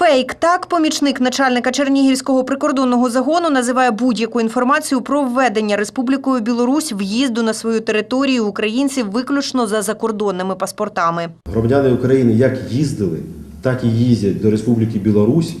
Фейк так помічник начальника Чернігівського прикордонного загону називає будь-яку інформацію про введення Республікою Білорусь в'їзду на свою територію українців виключно за закордонними паспортами. Громадяни України як їздили, так і їздять до Республіки Білорусь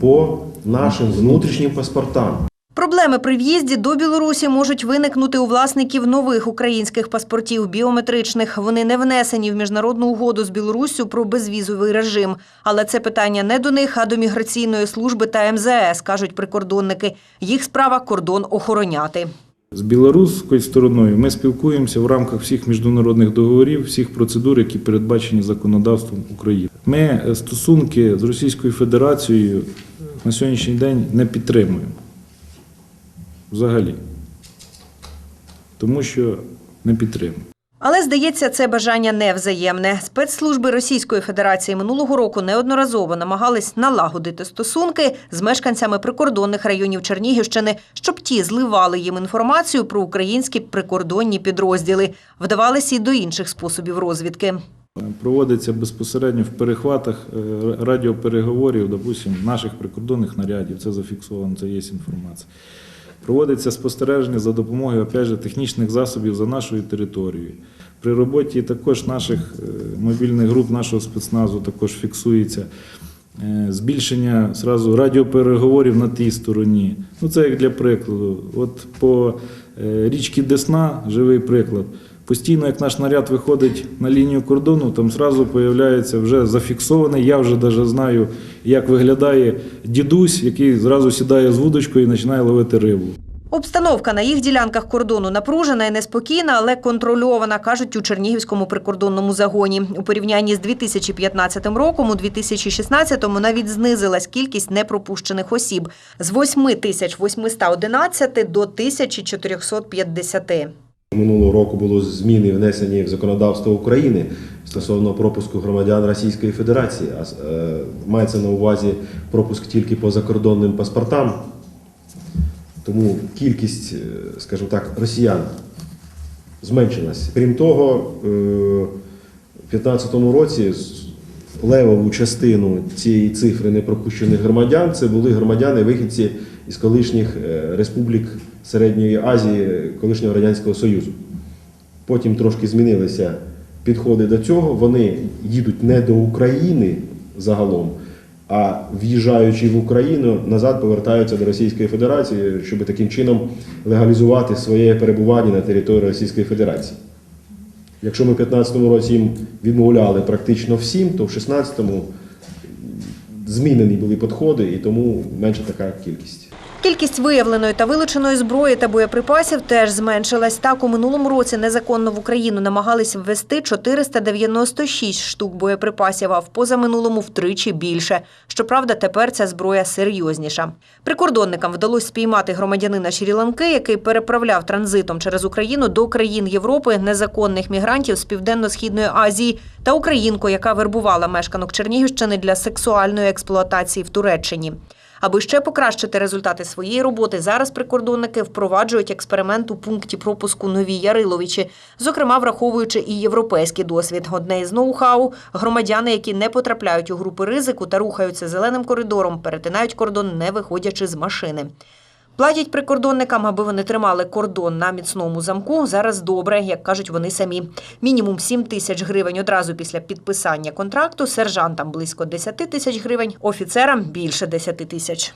по нашим внутрішнім паспортам. Проблеми при в'їзді до Білорусі можуть виникнути у власників нових українських паспортів біометричних. Вони не внесені в міжнародну угоду з Білоруссю про безвізовий режим. Але це питання не до них, а до міграційної служби та МЗС, кажуть прикордонники. Їх справа кордон охороняти. З білоруською стороною ми спілкуємося в рамках всіх міжнародних договорів, всіх процедур, які передбачені законодавством України. Ми е, стосунки з Російською Федерацією на сьогоднішній день не підтримуємо. Взагалі. Тому що не підтримуємо. Але здається, це бажання невзаємне. Спецслужби Російської Федерації минулого року неодноразово намагались налагодити стосунки з мешканцями прикордонних районів Чернігівщини, щоб ті зливали їм інформацію про українські прикордонні підрозділи. Вдавалися й до інших способів розвідки. Проводиться безпосередньо в перехватах е, радіопереговорів, допустим, наших прикордонних нарядів. Це зафіксовано, це є інформація. Проводиться спостереження за допомогою опять же, технічних засобів за нашою територією. При роботі також наших е, мобільних груп, нашого спецназу також фіксується е, збільшення сразу радіопереговорів на тій стороні. Ну, це як для прикладу. От по е, річці Десна, живий приклад. Постійно, як наш наряд виходить на лінію кордону, там зразу появляється вже зафіксований. Я вже навіть знаю, як виглядає дідусь, який зразу сідає з вудочкою і починає ловити рибу. Обстановка на їх ділянках кордону напружена і неспокійна, але контрольована, кажуть у Чернігівському прикордонному загоні. У порівнянні з 2015 роком, у 2016-му навіть знизилась кількість непропущених осіб з 8811 до 1450. Минулого року було зміни внесені в законодавство України стосовно пропуску громадян Російської Федерації. А е, мається на увазі пропуск тільки по закордонним паспортам. Тому кількість, е, скажімо так, росіян зменшилась. Крім того, е, в 2015 році левову частину цієї цифри непропущених громадян це були громадяни вихідці із колишніх е, республік Середньої Азії, колишнього Радянського Союзу. Потім трошки змінилися підходи до цього. Вони їдуть не до України загалом, а в'їжджаючи в Україну, назад повертаються до Російської Федерації, щоб таким чином легалізувати своє перебування на території Російської Федерації. Якщо ми в 2015 році їм відмовляли практично всім, то в 2016 змінені були підходи і тому менша така кількість. Кількість виявленої та вилученої зброї та боєприпасів теж зменшилась. Так, у минулому році незаконно в Україну намагались ввести 496 штук боєприпасів, а в позаминулому втричі більше. Щоправда, тепер ця зброя серйозніша. Прикордонникам вдалося спіймати громадянина Шрі-Ланки, який переправляв транзитом через Україну до країн Європи незаконних мігрантів з Південно-Східної Азії та українку, яка вербувала мешканок Чернігівщини для сексуальної експлуатації в Туреччині. Аби ще покращити результати своєї роботи, зараз прикордонники впроваджують експеримент у пункті пропуску Нові Яриловичі, зокрема враховуючи і європейський досвід. Одне із ноу-хау – громадяни, які не потрапляють у групи ризику та рухаються зеленим коридором, перетинають кордон, не виходячи з машини. Платять прикордонникам, аби вони тримали кордон на міцному замку. Зараз добре, як кажуть вони самі. Мінімум 7 тисяч гривень одразу після підписання контракту, сержантам близько 10 тисяч гривень, офіцерам більше 10 тисяч.